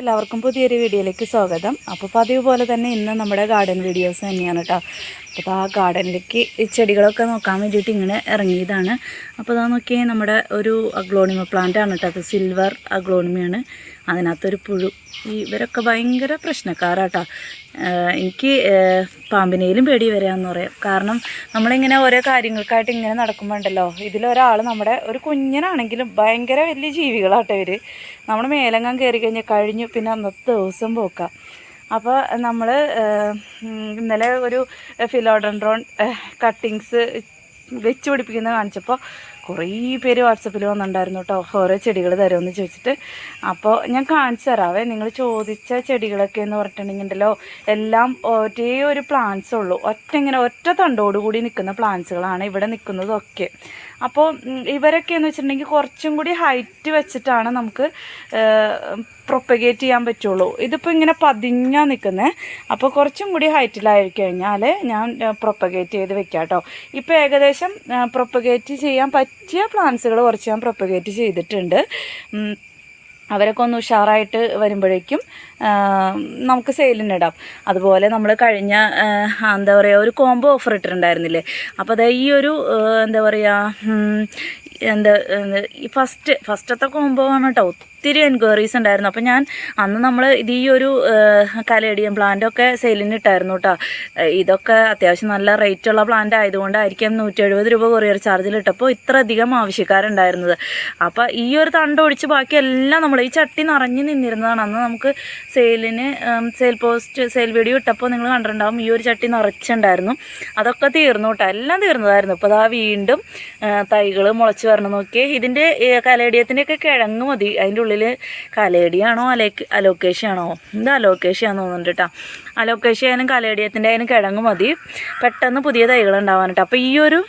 എല്ലാവർക്കും പുതിയൊരു വീഡിയോയിലേക്ക് സ്വാഗതം. അപ്പോൾ പതിവ് പോലെ തന്നെ ഇന്ന് നമ്മുടെ ഗാർഡൻ വീഡിയോസ് തന്നെയാണ് കേട്ടോ അപ്പോൾ ആ ഗാർഡനിലേക്ക് ചെടികളൊക്കെ നോക്കാൻ വേണ്ടിയിട്ട് ഇങ്ങനെ ഇറങ്ങിയതാണ്. അപ്പോൾ അതാ നോക്കിയാൽ നമ്മുടെ ഒരു അഗ്ലോണിമ പ്ലാന്റ് ആണ് കേട്ടോ അത് സിൽവർ അഗ്ലോണിമയാണ് അതിനകത്തൊരു പുഴു. ഇവരൊക്കെ ഭയങ്കര പ്രശ്നക്കാരാട്ടോ. എനിക്ക് പാമ്പിനേലും പേടി വരാമെന്ന് പറയാം. കാരണം നമ്മളിങ്ങനെ ഓരോ കാര്യങ്ങൾക്കായിട്ട് ഇങ്ങനെ നടക്കുമ്പോൾ ഉണ്ടല്ലോ ഇതിലൊരാൾ നമ്മുടെ ഒരു കുഞ്ഞനാണെങ്കിലും ഭയങ്കര വലിയ ജീവികളാട്ടോ ഇവർ നമ്മൾ മേലങ്ങാൻ കയറി കഴിഞ്ഞാൽ കഴിഞ്ഞു പിന്നെ അന്നത്തെ ദിവസം പോക്കാം. അപ്പോൾ നമ്മൾ ഇന്നലെ ഒരു ഫിലോഡൻഡ്രോൺ കട്ടിങ്സ് വെച്ച് പിടിപ്പിക്കുന്നത് കാണിച്ചപ്പോൾ കുറേ പേര് വാട്സപ്പിൽ വന്നിട്ടുണ്ടായിരുന്നു കേട്ടോ ഓരോ ചെടികൾ തരുമെന്ന് ചോദിച്ചിട്ട്. അപ്പോൾ ഞാൻ കാണിച്ചു തരാവേ. നിങ്ങൾ ചോദിച്ച ചെടികളൊക്കെ എന്ന് പറഞ്ഞിട്ടുണ്ടെങ്കിൽ എല്ലാം ഒരേ ഒരു പ്ലാന്റ്സ് ഉള്ളൂ. ഒറ്റ ഇങ്ങനെ ഒറ്റ തണ്ടോടുകൂടി നിൽക്കുന്ന പ്ലാന്റ്സുകളാണ് ഇവിടെ നിൽക്കുന്നതൊക്കെ. അപ്പോൾ ഇവരൊക്കെ എന്ന് വെച്ചിട്ടുണ്ടെങ്കിൽ കുറച്ചും കൂടി ഹൈറ്റ് വെച്ചിട്ടാണ് നമുക്ക് പ്രൊപ്പഗേറ്റ് ചെയ്യാൻ പറ്റുള്ളൂ. ഇതിപ്പോൾ ഇങ്ങനെ പതിഞ്ഞാ നിൽക്കുന്നത് അപ്പോൾ കുറച്ചും കൂടി ഹൈറ്റിലായി കഴിഞ്ഞാൽ ഞാൻ പ്രൊപ്പഗേറ്റ് ചെയ്ത് വെക്കാം കേട്ടോ ഇപ്പോൾ ഏകദേശം പ്രൊപ്പഗേറ്റ് ചെയ്യാൻ പറ്റിയ പ്ലാന്റ്സുകൾ കുറച്ച് ഞാൻ പ്രൊപ്പഗേറ്റ് ചെയ്തിട്ടുണ്ട്. അവരൊക്കെ ഒന്ന് ഉഷാറായിട്ട് വരുമ്പോഴേക്കും നമുക്ക് സെയിലിനിടാം അതുപോലെ നമ്മൾ കഴിഞ്ഞ എന്താ പറയുക ഒരു കോംബോ ഓഫർ ഇട്ടിട്ടുണ്ടായിരുന്നില്ലേ? അപ്പോൾ അതായത് ഈ ഒരു എന്താ പറയുക എന്താ, ഈ ഫസ്റ്റ് ഫസ്റ്റത്തെ കോംബോ ആണ് കേട്ടോ ഒത്തിരി എൻക്വയറീസ് ഉണ്ടായിരുന്നു. അപ്പോൾ ഞാൻ അന്ന് നമ്മൾ ഇത് ഈ ഒരു കലേഡിയം പ്ലാന്റൊക്കെ സെയിലിന് ഇട്ടായിരുന്നു കേട്ടോ ഇതൊക്കെ അത്യാവശ്യം നല്ല റേറ്റ് ഉള്ള പ്ലാന്റ് ആയതുകൊണ്ടായിരിക്കും നൂറ്റി എഴുപത് രൂപ കൊറിയർ ചാർജിൽ ഇട്ടപ്പോൾ ഇത്ര അധികം ആവശ്യക്കാരുണ്ടായിരുന്നത്. അപ്പോൾ ഈ ഒരു തണ്ട് ഒഴിച്ച് ബാക്കി നമ്മൾ ഈ ചട്ടി നിറഞ്ഞു നിന്നിരുന്നതാണ്. അന്ന് നമുക്ക് സെയിലിന് സെയിൽ പോസ്റ്റ് സെയിൽ വീഡിയോ ഇട്ടപ്പോൾ നിങ്ങൾ കണ്ടിട്ടുണ്ടാവും ഈ ഒരു ചട്ടി നിറച്ചുണ്ടായിരുന്നു അതൊക്കെ തീർന്നു കേട്ടോ എല്ലാം തീർന്നതായിരുന്നു. ഇപ്പോൾ അതാ വീണ്ടും തൈകൾ മുളച്ച് വരണം നോക്കിയേ. ഇതിന്റെ കലേഡിയത്തിന്റെയൊക്കെ കിഴങ്ങ് മതി. അതിന്റെ ഉള്ളിൽ കലേഡിയാണോ അലേക്ക് അലോക്കേഷ്യാണോ ഇത് അലോക്കേഷ്യാന്ന് തോന്നുന്നുണ്ട് കേട്ടോ അലോക്കേഷ്യ ആയാലും കലേഡിയത്തിന്റെ ആയാലും കിഴങ്ങ് മതി. പെട്ടെന്ന് പുതിയ തൈകൾ ഉണ്ടാവാൻ കേട്ടോ അപ്പോൾ ഈ ഒരു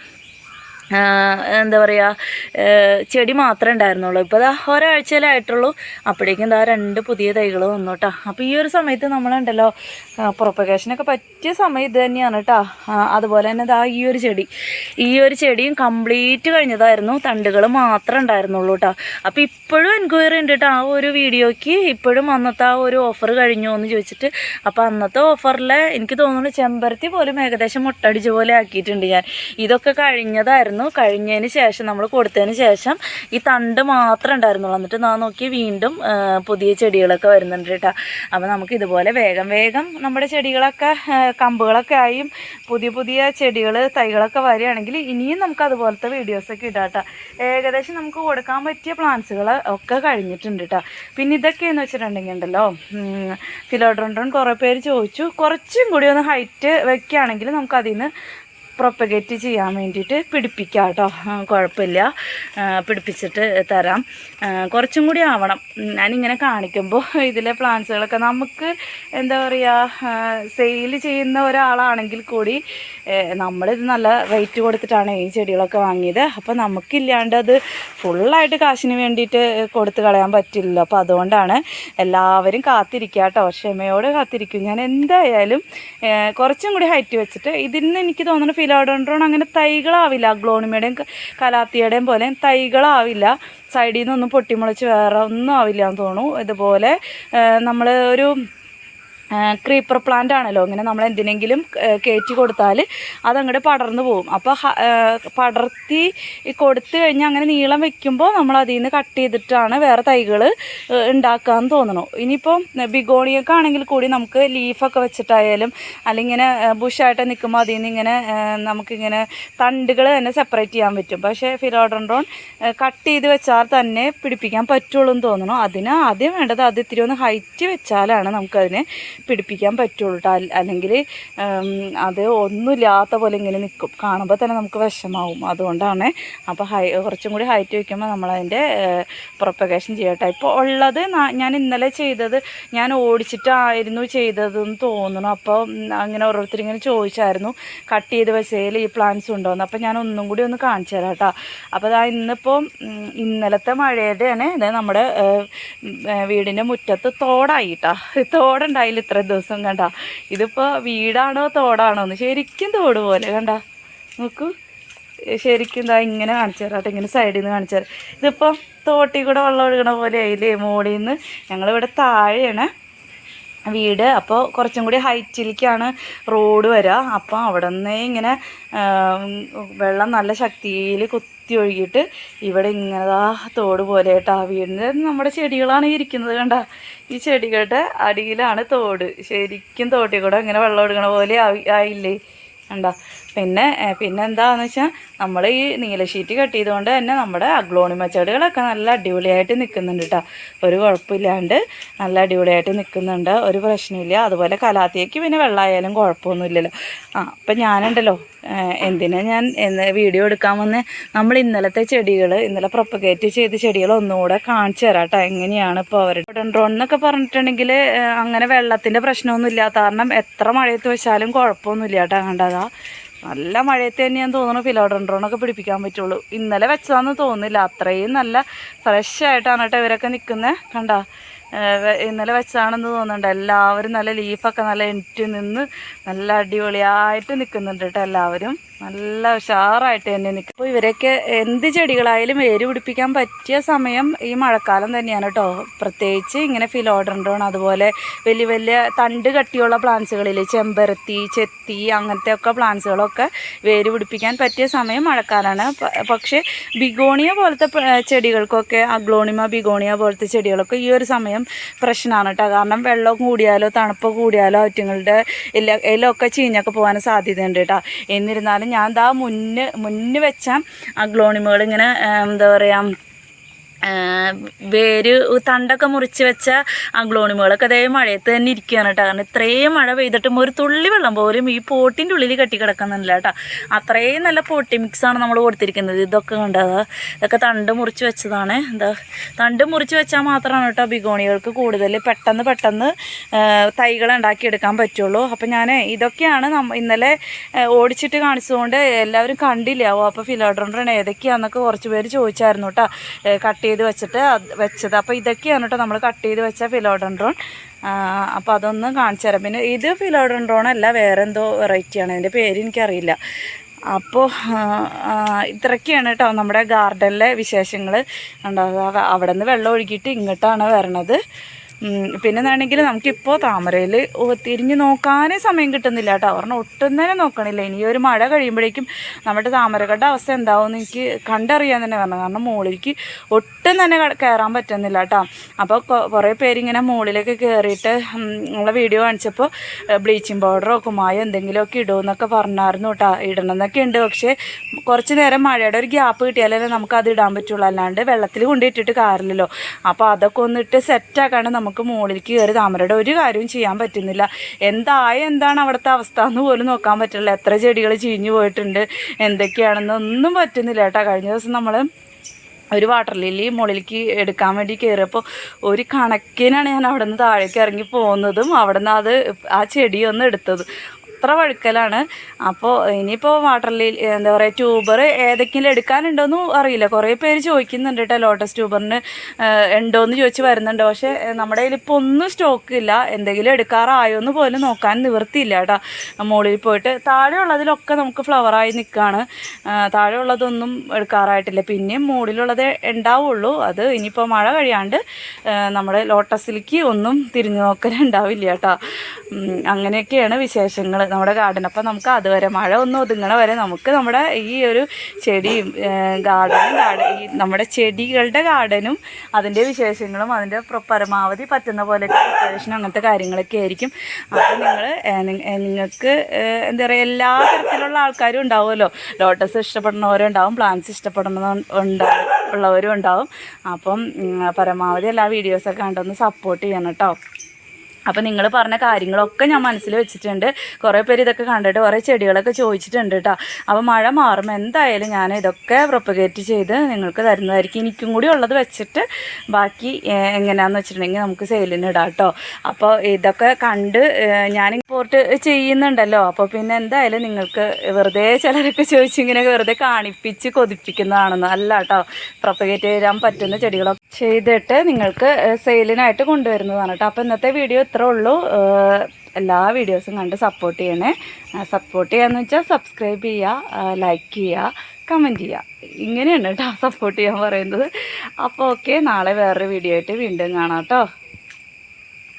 എന്താ പറയുക ചെടി മാത്രമേ ഉണ്ടായിരുന്നുള്ളൂ. ഇപ്പോൾ ദാ ഒരാഴ്ചയിലായിട്ടുള്ളൂ. അപ്പോഴേക്കും ദാ രണ്ട് പുതിയ തൈകൾ വന്നു കേട്ടോ അപ്പോൾ ഈ ഒരു സമയത്ത് നമ്മളുണ്ടല്ലോ പ്രൊപ്പഗേഷനൊക്കെ പറ്റിയ സമയം ഇത് തന്നെയാണ് കേട്ടോ അതുപോലെ തന്നെ ദാ ഈ ഒരു ചെടി. ഈ ഒരു ചെടിയും കംപ്ലീറ്റ് കഴിഞ്ഞതായിരുന്നു. തണ്ടുകൾ മാത്രമേ ഉണ്ടായിരുന്നുള്ളൂ കേട്ടോ അപ്പോൾ ഇപ്പോഴും എൻക്വയറി ഉണ്ട് കേട്ടോ ആ ഒരു വീഡിയോയ്ക്ക് ഇപ്പോഴും അന്നത്തെ ആ ഒരു ഓഫർ കഴിഞ്ഞു എന്ന് ചോദിച്ചിട്ട്. അപ്പോൾ അന്നത്തെ ഓഫറിൽ എനിക്ക് തോന്നുന്നു ചെമ്പരത്തി പോലും ഏകദേശം മുട്ടടിച്ച പോലെ ആക്കിയിട്ടുണ്ട് ഞാൻ. ഇതൊക്കെ കഴിഞ്ഞതായിരുന്നു. കഴിഞ്ഞതിന് ശേഷം നമ്മൾ കൊടുത്തതിന് ശേഷം ഈ തണ്ട് മാത്രം ഉണ്ടായിരുന്നുള്ളൂ. എന്നിട്ട് ഞാൻ നോക്കി വീണ്ടും പുതിയ ചെടികളൊക്കെ വരുന്നുണ്ട് കേട്ടോ. അപ്പോൾ നമുക്ക് ഇതുപോലെ വേഗം വേഗം നമ്മുടെ ചെടികളൊക്കെ കമ്പുകളൊക്കെ ആയും പുതിയ പുതിയ ചെടികൾ തൈകളൊക്കെ വരികയാണെങ്കിൽ ഇനിയും നമുക്ക് അതുപോലത്തെ വീഡിയോസൊക്കെ ഇടാം കേട്ടോ. ഏകദേശം നമുക്ക് കൊടുക്കാൻ പറ്റിയ പ്ലാന്റ്സുകൾ ഒക്കെ കഴിഞ്ഞിട്ടുണ്ട് കേട്ടോ. പിന്നെ ഇതൊക്കെയെന്ന് വെച്ചിട്ടുണ്ടെങ്കിൽ ഉണ്ടല്ലോ ഫിലോഡ്രോൺ കുറേ പേര് ചോദിച്ചു. കുറച്ചും കൂടി ഒന്ന് ഹൈറ്റ് വെക്കുകയാണെങ്കിൽ നമുക്ക് അതിൽ നിന്ന് പ്രൊപ്പഗേറ്റ് ചെയ്യാൻ വേണ്ടിയിട്ട് പിടിപ്പിക്കാം കേട്ടോ കുഴപ്പമില്ല. പിടിപ്പിച്ചിട്ട് തരാം. കുറച്ചും കൂടി ആവണം. ഞാനിങ്ങനെ കാണിക്കുമ്പോൾ ഇതിലെ പ്ലാന്റ്സുകളൊക്കെ നമുക്ക് എന്താ പറയുക സെയിൽ ചെയ്യുന്ന ഒരാളാണെങ്കിൽ കൂടി നമ്മളിത് നല്ല റേറ്റ് കൊടുത്തിട്ടാണ് ഈ ചെടികളൊക്കെ വാങ്ങിയത്. അപ്പോൾ നമുക്കില്ലാണ്ട് അത് ഫുള്ളായിട്ട് കാശിന് വേണ്ടിയിട്ട് കൊടുത്ത് കളയാൻ പറ്റില്ല അപ്പോൾ അതുകൊണ്ടാണ് എല്ലാവരും കാത്തിരിക്കുക കേട്ടോ ക്ഷമയോടെ കാത്തിരിക്കും. ഞാൻ എന്തായാലും കുറച്ചും കൂടി ഹൈറ്റ് വെച്ചിട്ട് ഇതിൽ നിന്ന് എനിക്ക് തോന്നുന്നു ഫിലോഡോൺഡ്രോൺ അങ്ങനെ തൈകളാവില്ല. ഗ്ലോണിമയുടെയും കലാത്തിയുടെയും പോലെ തൈകളാവില്ല. സൈഡിൽ നിന്നൊന്നും പൊട്ടിമുളച്ച് വേറെ ഒന്നും ആവില്ല എന്ന് തോന്നുന്നു. ഇതുപോലെ നമ്മൾ ഒരു ക്രീപ്പർ പ്ലാന്റ് ആണല്ലോ. ഇങ്ങനെ നമ്മൾ എന്തിനെങ്കിലും കയറ്റി കൊടുത്താൽ അതങ്ങോട്ട് പടർന്നു പോകും അപ്പോൾ പടർത്തി കൊടുത്തു കഴിഞ്ഞാൽ അങ്ങനെ നീളം വെക്കുമ്പോൾ നമ്മൾ അതിൽ നിന്ന് കട്ട് ചെയ്തിട്ടാണ് വേറെ തൈകൾ ഉണ്ടാക്കാമെന്ന് തോന്നുന്നു ഇനിയിപ്പോൾ ബിഗോണിയൊക്കെ ആണെങ്കിൽ കൂടി നമുക്ക് ലീഫൊക്കെ വെച്ചിട്ടായാലും അല്ലെങ്കിൽ ഇങ്ങനെ ബുഷായിട്ട് നിൽക്കുമ്പോൾ അതിൽ നിന്ന് ഇങ്ങനെ നമുക്കിങ്ങനെ തണ്ടുകൾ തന്നെ സെപ്പറേറ്റ് ചെയ്യാൻ പറ്റും. പക്ഷേ ഫിലോഡൻഡ്രോൺ കട്ട് ചെയ്ത് വെച്ചാൽ തന്നെ പിടിപ്പിക്കാൻ പറ്റുള്ളൂ എന്ന് തോന്നുന്നു അതിന് ആദ്യം വേണ്ടത് അത് ഇത്തിരി ഒന്ന് ഹൈറ്റ് വെച്ചാലാണ് നമുക്കതിനെ പിടിപ്പിക്കാൻ പറ്റുള്ളൂ കേട്ടോ അല്ലെങ്കിൽ അത് ഒന്നുമില്ലാത്ത പോലെ ഇങ്ങനെ നിൽക്കും കാണുമ്പോൾ തന്നെ നമുക്ക് വിഷമാവും. അതുകൊണ്ടാണ് അപ്പോൾ ഹൈ കുറച്ചും കൂടി ഹൈറ്റ് വയ്ക്കുമ്പോൾ നമ്മളതിന്റെ പ്രൊപ്പഗേഷൻ ചെയ്യട്ടെ. ഇപ്പോൾ ഉള്ളത് ഞാൻ ഇന്നലെ ചെയ്തത് ഞാൻ ഓടിച്ചിട്ടായിരുന്നു ചെയ്തതെന്ന് തോന്നുന്നു. അപ്പോൾ അങ്ങനെ ഓരോരുത്തർ ഇങ്ങനെ ചോദിച്ചായിരുന്നു. കട്ട് ചെയ്ത് വെച്ചതിൽ ഈ പ്ലാന്റ്സ് ഉണ്ടോയെന്ന് അപ്പോൾ ഞാൻ ഒന്നും കൂടി ഒന്ന് കാണിച്ചു തരാം കേട്ടോ അപ്പോൾ അതാ ഇന്നിപ്പോൾ ഇന്നലത്തെ മഴയുടെയാണ് ഇത് നമ്മുടെ വീടിന്റെ മുറ്റത്ത് തോടായി കേട്ടോ തോടുണ്ടായില്ല ഇത്ര ദിവസം കണ്ട. ഇതിപ്പോൾ വീടാണോ തോടാണോ എന്ന് ശരിക്കും തോട് പോലെ കണ്ട. നോക്കൂ. ശരിക്കും എന്താ ഇങ്ങനെ കാണിച്ചു തരാം. ഇങ്ങനെ സൈഡിൽ നിന്ന് കാണിച്ചു തരാം. ഇതിപ്പോൾ തോട്ടിൽ കൂടെ വെള്ളം ഒഴുകണ പോലെ ആയില്ലേ? മോളിൽ നിന്ന് ഞങ്ങളിവിടെ താഴെയാണ്. വീട്. അപ്പോൾ കുറച്ചും കൂടി ഹൈറ്റിലേക്കാണ് റോഡ് വരിക അപ്പോൾ അവിടെ നിന്നേ ഇങ്ങനെ വെള്ളം നല്ല ശക്തിയിൽ കുത്തി ഒഴുകിയിട്ട് ഇവിടെ ഇങ്ങനെ തോട് പോലെ ആ വീടിന്റെ നമ്മുടെ ചെടികളാണ് ഇരിക്കുന്നത് കണ്ട. ഈ ചെടികളുടെ അടിയിലാണ് തോട്. ശരിക്കും തോട്ടിൽ കൂടെ ഇങ്ങനെ വെള്ളം ഒഴുകണ പോലെ ആയില്ലേ? കണ്ട? പിന്നെ പിന്നെ എന്താണെന്ന് വെച്ചാൽ നമ്മൾ ഈ നീല ഷീറ്റ് കട്ട് ചെയ്തുകൊണ്ട് തന്നെ നമ്മുടെ അഗ്ലോണിമ ചെടികളൊക്കെ നല്ല അടിപൊളിയായിട്ട് നിൽക്കുന്നുണ്ട് കേട്ടോ ഒരു കുഴപ്പമില്ലാണ്ട് നല്ല അടിപൊളിയായിട്ട് നിൽക്കുന്നുണ്ട് ഒരു പ്രശ്നമില്ല അതുപോലെ കലാത്തിയേക്ക് പിന്നെ വെള്ളമായാലും കുഴപ്പമൊന്നുമില്ലല്ലോ. ആ അപ്പം ഞാനുണ്ടല്ലോ. എന്തിനാ ഞാൻ വീഡിയോ എടുക്കാൻ വന്ന്? നമ്മൾ ഇന്നലത്തെ ചെടികൾ ഇന്നലെ പ്രൊപ്പഗേറ്റ് ചെയ്ത ചെടികൾ ഒന്നുകൂടെ കാണിച്ചു തരാം കേട്ടോ എങ്ങനെയാണ് ഇപ്പോൾ അവർ ഡ്രോൺ എന്നൊക്കെ പറഞ്ഞിട്ടുണ്ടെങ്കിൽ അങ്ങനെ വെള്ളത്തിന്റെ പ്രശ്നമൊന്നും ഇല്ലാത്ത കാരണം എത്ര മഴയത്ത് വെച്ചാലും കുഴപ്പമൊന്നുമില്ല കേട്ടോ കണ്ടതാ നല്ല മഴയത്ത് തന്നെയാണ് തോന്നുന്നു ഫിലോഡൻഡ്രോണൊക്കെ പിടിപ്പിക്കാൻ പറ്റുള്ളൂ. ഇന്നലെ വെച്ചതാണെന്ന് തോന്നുന്നില്ല. അത്രയും നല്ല ഫ്രഷ് ആയിട്ടാണ് കേട്ടോ ഇവരൊക്കെ നിൽക്കുന്നത് കണ്ട? ഇന്നലെ വെച്ചാണെന്ന് തോന്നുന്നുണ്ട്. എല്ലാവരും നല്ല ലീഫൊക്കെ നല്ല എനിക്ക് നിന്ന് നല്ല അടിപൊളിയായിട്ട് നിൽക്കുന്നുണ്ട് കേട്ടോ എല്ലാവരും. നല്ല ഉഷാറായിട്ട് തന്നെ നിൽക്കും അപ്പോൾ ഇവരൊക്കെ എന്ത് ചെടികളായാലും വേര് പിടിപ്പിക്കാൻ പറ്റിയ സമയം ഈ മഴക്കാലം തന്നെയാണ് കേട്ടോ. പ്രത്യേകിച്ച് ഇങ്ങനെ ഫിലോഡൻഡ്രോൺ അതുപോലെ വലിയ വലിയ തണ്ട് കട്ടിയുള്ള പ്ലാന്റ്സുകളിൽ ചെമ്പരത്തി ചെത്തി അങ്ങനത്തെ ഒക്കെ പ്ലാന്റ്സുകളൊക്കെ വേര് പിടിപ്പിക്കാൻ പറ്റിയ സമയം മഴക്കാലമാണ് പക്ഷേ ബിഗോണിയ പോലത്തെ ചെടികൾക്കൊക്കെ അഗ്ലോണിമ ബിഗോണിയ പോലത്തെ ചെടികളൊക്കെ ഈ ഒരു സമയം പ്രശ്നമാണ് കേട്ടോ കാരണം വെള്ളം കൂടിയാലോ തണുപ്പ് കൂടിയാലോ അവറ്റുങ്ങളുടെ ഇല ഇലയൊക്കെ ചീഞ്ഞൊക്കെ പോകാൻ സാധ്യതയുണ്ട് കേട്ടോ എന്നിരുന്നാലും ഞാൻ ദാ മുന്ന് മുന്ന് വെച്ച അഗ്ലോണിമകൾ ഇങ്ങനെ എന്താ പറയുക വേര് തണ്ടൊക്കെ മുറിച്ച് വെച്ച അഗ്ലോണിമുകളൊക്കെ അതേ മഴയത്ത് തന്നെ ഇരിക്കുകയാണ് കേട്ടോ. കാരണം ഇത്രയും മഴ പെയ്തിട്ടും ഒരു തുള്ളി വെള്ളം പോലും ഈ പോട്ടിന്റെ ഉള്ളിൽ കെട്ടി കിടക്കുന്നില്ല കേട്ടോ. അത്രയും നല്ല പോട്ടി മിക്സാണ് നമ്മൾ കൊടുത്തിരിക്കുന്നത്. ഇതൊക്കെ കണ്ടത് ഇതൊക്കെ തണ്ട് മുറിച്ച് വെച്ചതാണ്. എന്താ? തണ്ട് മുറിച്ച് വെച്ചാൽ മാത്രമാണ് കേട്ടോ ബിഗോണികൾക്ക് കൂടുതൽ പെട്ടെന്ന് പെട്ടെന്ന് തൈകൾ ഉണ്ടാക്കിയെടുക്കാൻ പറ്റുള്ളൂ. അപ്പം ഞാൻ ഇതൊക്കെയാണ് നമ്മ ഇന്നലെ ഓടിച്ചിട്ട് കാണിച്ചതുകൊണ്ട് എല്ലാവരും കണ്ടില്ലാവോ അപ്പോൾ ഫിലോഡ്രോൺ ഏതൊക്കെയാണെന്നൊക്കെ കുറച്ച് പേര് ചോദിച്ചായിരുന്നു കേട്ടോ. കട്ട് വെച്ചിട്ട് അത് വെച്ചത്. അപ്പോൾ ഇതൊക്കെയാണ് കേട്ടോ നമ്മൾ കട്ട് ചെയ്ത് വെച്ച ഫിലോഡൻഡ്രോൺ അപ്പോൾ അതൊന്ന് കാണിച്ചു തരാം. പിന്നെ ഇത് ഫിലോഡൻഡ്രോൺ അല്ല വേറെ എന്തോ വെറൈറ്റിയാണ് അതിന്റെ പേര് എനിക്കറിയില്ല. അപ്പോൾ ഇത്രയൊക്കെയാണ് കേട്ടോ നമ്മുടെ ഗാർഡനിലെ വിശേഷങ്ങൾ ഉണ്ടാകുക അവിടെ നിന്ന് വെള്ളം ഒഴുകിയിട്ട് ഇങ്ങോട്ടാണ് വരണത്. ഉം, പിന്നെ എന്നാണെങ്കിൽ നമുക്കിപ്പോൾ താമരയിൽ തിരിഞ്ഞ് നോക്കാനേ സമയം കിട്ടുന്നില്ല കേട്ടോ. കാരണം ഒട്ടും തന്നെ നോക്കണില്ല. ഇനി ഒരു മഴ കഴിയുമ്പോഴേക്കും നമ്മുടെ താമരകളുടെ അവസ്ഥ എന്താവുമെന്ന് എനിക്ക് കണ്ടറിയാൻ തന്നെ പറഞ്ഞു കാരണം മുകളിലേക്ക് ഒട്ടും തന്നെ കയറാൻ പറ്റുന്നില്ല കേട്ടോ. അപ്പോൾ കുറേ പേരിങ്ങനെ മുകളിലേക്ക് കയറിയിട്ട് നമ്മളെ വീഡിയോ കാണിച്ചപ്പോൾ ബ്ലീച്ചിങ് പൗഡറോ കുമായോ എന്തെങ്കിലുമൊക്കെ ഇടുമെന്നൊക്കെ പറഞ്ഞായിരുന്നു കേട്ടോ. ഇടണമെന്നൊക്കെ ഉണ്ട്. പക്ഷേ കുറച്ച് നേരം മഴയുടെ ഒരു ഗ്യാപ്പ് കിട്ടിയാലേ നമുക്ക് അത് ഇടാൻ പറ്റുള്ളൂ. അല്ലാണ്ട് വെള്ളത്തിൽ കൊണ്ടിട്ടിട്ട് കാര്യമില്ലല്ലോ. അപ്പോൾ അതൊക്കെ ഒന്നിട്ട് സെറ്റാക്കാണ്ട് നമുക്ക് മുകളിലേക്ക് കയറി താമരയുടെ ഒരു കാര്യവും ചെയ്യാൻ പറ്റുന്നില്ല. എന്തായ എന്താണ് അവിടുത്തെ അവസ്ഥ എന്ന് പോലും നോക്കാൻ പറ്റില്ല. എത്ര ചെടികൾ ചീഞ്ഞു പോയിട്ടുണ്ട് എന്തൊക്കെയാണെന്ന് ഒന്നും പറ്റുന്നില്ല കേട്ടോ. കഴിഞ്ഞ ദിവസം നമ്മൾ ഒരു വാട്ടർ ലില്ലി മുകളിലേക്ക് എടുക്കാൻ വേണ്ടി കയറിയപ്പോൾ ഒരു കണക്കിനാണ് ഞാൻ അവിടെ നിന്ന് താഴേക്ക് ഇറങ്ങി പോകുന്നതും അവിടെ നിന്ന് അത് ആ ചെടിയൊന്ന് എടുത്തത്. അത്ര വഴുക്കലാണ്. അപ്പോൾ ഇനിയിപ്പോൾ വാട്ടർ ലീൽ എന്താ പറയുക ട്യൂബർ ഏതൊക്കെയും എടുക്കാനുണ്ടോയെന്നും അറിയില്ല. കുറേ പേര് ചോദിക്കുന്നുണ്ട് കേട്ടോ ലോട്ടസ് ട്യൂബറിന് ഉണ്ടോയെന്ന് ചോദിച്ച് വരുന്നുണ്ട്. പക്ഷേ നമ്മുടെ കയ്യിൽ ഇപ്പോൾ ഒന്നും സ്റ്റോക്ക് ഇല്ല. എന്തെങ്കിലും എടുക്കാറായോ എന്ന് പോലും നോക്കാൻ നിവൃത്തിയില്ല കേട്ടോ മുകളിൽ പോയിട്ട് താഴെയുള്ളതിലൊക്കെ നമുക്ക് ഫ്ലവറായി നിൽക്കുകയാണ് താഴെയുള്ളതൊന്നും എടുക്കാറായിട്ടില്ല. പിന്നെയും മുകളിലുള്ളത് ഉണ്ടാവുള്ളൂ. അത് ഇനിയിപ്പോൾ മഴ കഴിയാണ്ട് നമ്മുടെ ലോട്ടസിലേക്ക് ഒന്നും തിരിഞ്ഞു നോക്കലുണ്ടാവില്ല കേട്ടോ അങ്ങനെയൊക്കെയാണ് വിശേഷങ്ങൾ നമ്മുടെ ഗാർഡൻ അപ്പോൾ നമുക്ക് അതുവരെ മഴ ഒന്നും ഒതുങ്ങണ വരെ നമുക്ക് നമ്മുടെ ഈ ഒരു ചെടിയും ഗാർഡനും ഗാർഡൻ ഈ നമ്മുടെ ചെടികളുടെ ഗാർഡനും അതിന്റെ വിശേഷങ്ങളും അതിന്റെ പരമാവധി പറ്റുന്ന പോലെയൊക്കെ പ്രിപ്പറേഷനും അങ്ങനത്തെ കാര്യങ്ങളൊക്കെ ആയിരിക്കും. അപ്പോൾ നിങ്ങൾ നിങ്ങൾക്ക് എന്താ പറയുക എല്ലാ തരത്തിലുള്ള ആൾക്കാരും ഉണ്ടാവുമല്ലോ. ലോട്ടസ് ഇഷ്ടപ്പെടുന്നവരും ഉണ്ടാവും പ്ലാന്റ്സ് ഇഷ്ടപ്പെടുന്ന ഉണ്ടാവും ഉള്ളവരും ഉണ്ടാവും. അപ്പം പരമാവധി എല്ലാ വീഡിയോസൊക്കെ കണ്ടൊന്ന് സപ്പോർട്ട് ചെയ്യണം കേട്ടോ അപ്പോൾ നിങ്ങൾ പറഞ്ഞ കാര്യങ്ങളൊക്കെ ഞാൻ മനസ്സിൽ വെച്ചിട്ടുണ്ട്. കുറേ പേര് ഇതൊക്കെ കണ്ടിട്ട് കുറേ ചെടികളൊക്കെ ചോദിച്ചിട്ടുണ്ട് കേട്ടോ. അപ്പോൾ മഴ മാറുമ്പോൾ എന്തായാലും ഞാൻ ഇതൊക്കെ പ്രൊപ്പഗേറ്റ് ചെയ്ത് നിങ്ങൾക്ക് തരുന്നതായിരിക്കും. എനിക്കും കൂടി ഉള്ളത് വെച്ചിട്ട് ബാക്കി എങ്ങനെയാണെന്ന് വെച്ചിട്ടുണ്ടെങ്കിൽ നമുക്ക് സെയിലിന് ഇടാം കേട്ടോ. അപ്പോൾ ഇതൊക്കെ കണ്ട് ഞാൻ ഇമ്പോർട്ട് ചെയ്യുന്നുണ്ടല്ലോ. അപ്പോൾ പിന്നെ എന്തായാലും നിങ്ങൾക്ക് വെറുതെ ചിലരൊക്കെ ചോദിച്ചു ഇങ്ങനെ വെറുതെ കാണിപ്പിച്ച് കൊതിപ്പിക്കുന്നതാണെന്ന് അല്ല കേട്ടോ. പ്രൊപ്പഗേറ്റ് ചെയ്യാൻ പറ്റുന്ന ചെടികളൊക്കെ ചെയ്തിട്ട് നിങ്ങൾക്ക് സെയിലിനായിട്ട് കൊണ്ടുവരുന്നതാണ് കേട്ടോ. അപ്പോൾ ഇന്നത്തെ വീഡിയോ ഇത്രേ ഉള്ളൂ. എല്ലാ വീഡിയോസും കണ്ട് സപ്പോർട്ട് ചെയ്യണേ. സപ്പോർട്ട് ചെയ്യാന്ന് വെച്ചാൽ സബ്സ്ക്രൈബ് ചെയ്യുക ലൈക്ക് ചെയ്യുക കമന്റ് ചെയ്യുക ഇങ്ങനെയാണ് കേട്ടോ സപ്പോർട്ട് ചെയ്യാൻ പറയുന്നത്. അപ്പോൾ ഓക്കെ നാളെ വേറൊരു വീഡിയോ ആയിട്ട് വീണ്ടും കാണാം കേട്ടോ.